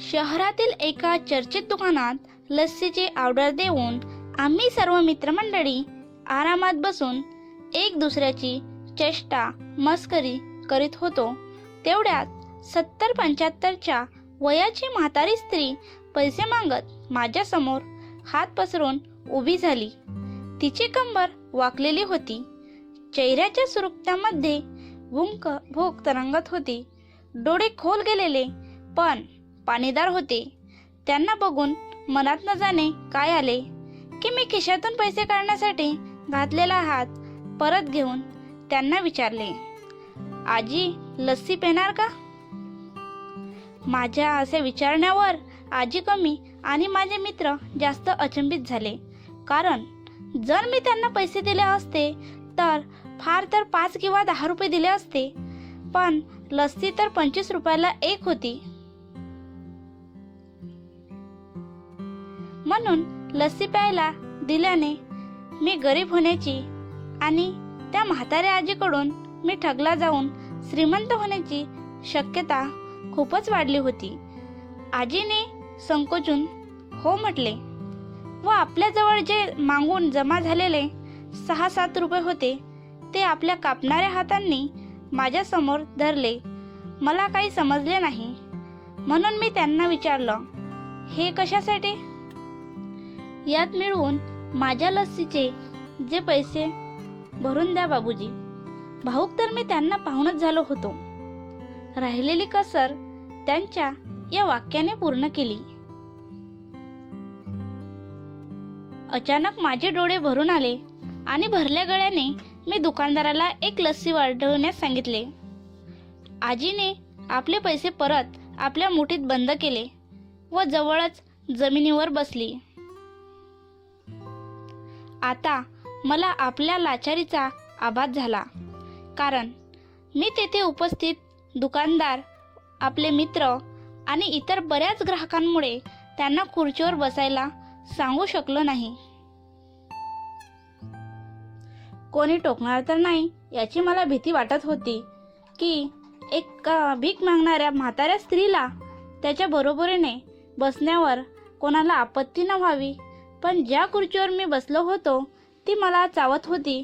शहरातील एका चर्चित दुकानात लस्सीची ऑर्डर देऊन आम्ही सर्व मित्रमंडळी आरामात बसून एक दुसऱ्याची चेष्टा मस्करी करीत होतो. तेवढ्यात सत्तर पंच्याहत्तरच्या वयाची म्हातारी स्त्री पैसे मागत माझ्यासमोर हात पसरून उभी झाली. तिची कंबर वाकलेली होती. चेहऱ्याच्या सुरुक्त्यामध्ये भुंक भूक तरंगत होती. डोळे खोल गेलेले पण पाणीदार होते. त्यांना बघून मनात न जाणे काय आले? की मी खिशातून पैसे काढण्यासाठी घातलेला हात परत घेऊन त्यांना विचारले आजी लस्सी पेणार का? माझ्या असे विचारण्यावर आजी कमी आणि माझे मित्र जास्त अचंबित झाले. कारण जर मी त्यांना पैसे दिले असते तर फार तर पाच किंवा दहा रुपये दिले असते. पण लस्सी तर पंचवीस रुपयाला एक होती. म्हणून लस्सी प्यायला दिल्याने मी गरीब होण्याची आणि त्या म्हाताऱ्या आजीकडून मी ठगला जाऊन श्रीमंत होण्याची शक्यता खूपच वाढली होती. आजीने संकोचून हो म्हटले व आपल्याजवळ जे मागून जमा झालेले सहा सात रुपये होते ते आपल्या कापणाऱ्या हातांनी माझ्यासमोर धरले. मला काही समजले नाही. म्हणून मी त्यांना विचारलं हे कशासाठी? यात मिळवून माझ्या लस्सीचे जे पैसे भरून द्या बाबूजी. भाऊक तर मी त्यांना पाहूनच झालो होतो. राहिलेली कसर त्यांच्या या वाक्याने पूर्ण केली. अचानक माझे डोळे भरून आले आणि भरल्या गळ्याने मी दुकानदाराला एक लस्सी वाढवण्यास सांगितले. आजीने आपले पैसे परत आपल्या मुठीत बंद केले व जवळच जमिनीवर बसली. आता मला आपल्या लाचारीचा आभास झाला. कारण मी तेथे उपस्थित दुकानदार आपले मित्र आणि इतर बऱ्याच ग्राहकांमुळे त्यांना खुर्चीवर बसायला सांगू शकलो नाही. कोणी टोकणार तर नाही याची मला भीती वाटत होती की एक भीक मागणाऱ्या म्हाताऱ्या स्त्रीला त्याच्या बरोबरीने बसण्यावर कोणाला आपत्ती न व्हावी पण ज्या खुर्चीवर मी बसलो होतो ती मला चावत होती.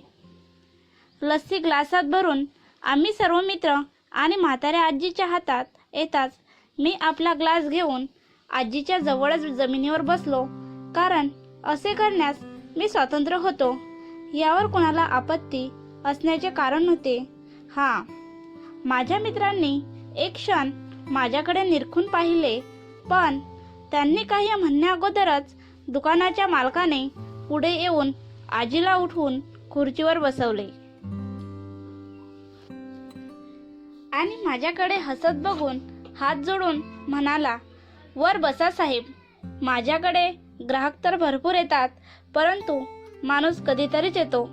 लस्सी ग्लासात भरून आम्ही सर्व मित्र आणि म्हाताऱ्या आजीच्या हातात येताच मी आपला ग्लास घेऊन आजीच्या जवळच जमिनीवर बसलो कारण असे करण्यास मी स्वतंत्र होतो. यावर कोणाला आपत्ती असण्याचे कारण होते. हां माझ्या मित्रांनी एक क्षण माझ्याकडे निरखून पाहिले पण त्यांनी काही म्हणण्या अगोदरच दुकानाच्या मालकाने पुढे येऊन आजीला उठवून खुर्चीवर बसवले. आणि माझ्याकडे हसत बघून हात जोडून म्हणाला वर बसा साहेब माझ्याकडे ग्राहक तर भरपूर येतात परंतु माणूस कधीतरीच येतो.